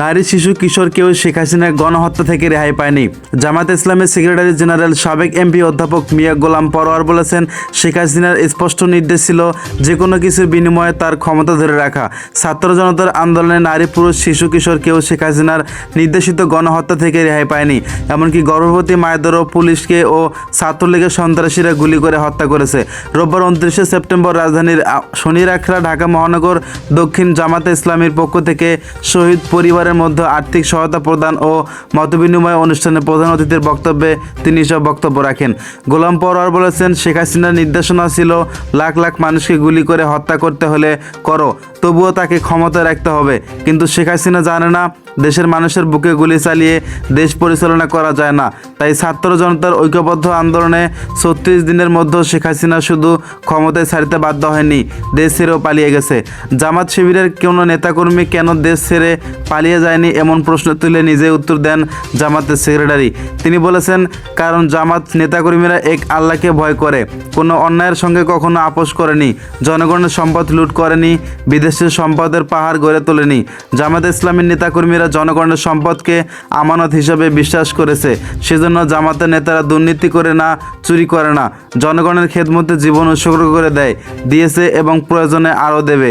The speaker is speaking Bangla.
নারী শিশু কিশোর কেউ শেখ হাসিনার গণহত্যা থেকে রেহাই পায়নি। জামাত ইসলামের সেক্রেটারি জেনারেল সাবেক এমপি অধ্যাপক মিয়া গোলাম পরোয়ার বলেছেন, শেখ হাসিনার স্পষ্ট নির্দেশ ছিল যে কোনো কিছুর বিনিময়ে তার ক্ষমতা ধরে রাখা। ছাত্র জনতার আন্দোলনে নারী, পুরুষ, শিশু, কিশোর কেউ শেখ হাসিনার নির্দেশিত গণহত্যা থেকে রেহাই পায়নি। এমনকি গর্ভবতী মায়েদেরও পুলিশকে ও ছাত্রলীগের সন্ত্রাসীরা গুলি করে হত্যা করেছে। রোববার উনত্রিশে সেপ্টেম্বর রাজধানীর শনিরাখড়া ঢাকা মহানগর দক্ষিণ জামাতে ইসলামীর পক্ষ থেকে শহীদ পরিবারের মধ্যে আর্থিক সহায়তা প্রদান ও মতবিনিময় অনুষ্ঠানে প্রধান অতিথির বক্তব্যে তিনি সব বক্তব্য রাখেন। গোলাম পরোয়ার বলেছেন, শেখ হাসিনার নির্দেশনা ছিল, লাখ লাখ মানুষকে গুলি করে হত্যা করতে হলে করো, তবুও তাকে ক্ষমতা রাখতে হবে। কিন্তু শেখ হাসিনা জানে না, দেশের মানুষের বুকে গুলি চালিয়ে দেশ পরিচালনা করা যায় না। তাই ছাত্র জনতার ঐক্যবদ্ধ আন্দোলনে ছত্রিশ দিনের মধ্যে শেখ হাসিনা শুধু ক্ষমতায় ছাড়তে বাধ্য হয়নি, দেশ ছেড়েও পালিয়ে গেছে। জামাত শিবিরের কোনো নেতাকর্মী কেন দেশ ছেড়ে পালিয়ে যায়নি এমন প্রশ্ন তুলে নিজে উত্তর দেন জামাতের সেক্রেটারি। তিনি বলেছেন, কারণ জামাত নেতাকর্মীরা এক আল্লাহকে ভয় করে। কোনো অন্যায়ের সঙ্গে কখনো আপোষ করেনি, জনগণের সম্পদ লুট করেনি, বিদেশের সম্পদের পাহাড় গড়ে তোলেনি। জামাত ইসলামের নেতাকর্মীরা জনগণের সম্পদকে আমানত হিসেবে বিশ্বাস করেছে। সেজন্য জামাতের নেতারা দুর্নীতি করে না, চুরি করে না। জনগণের খেদমতে জীবন উৎসর্গ করে দেয়, দিয়েছে এবং প্রয়োজনে আরও দেবে।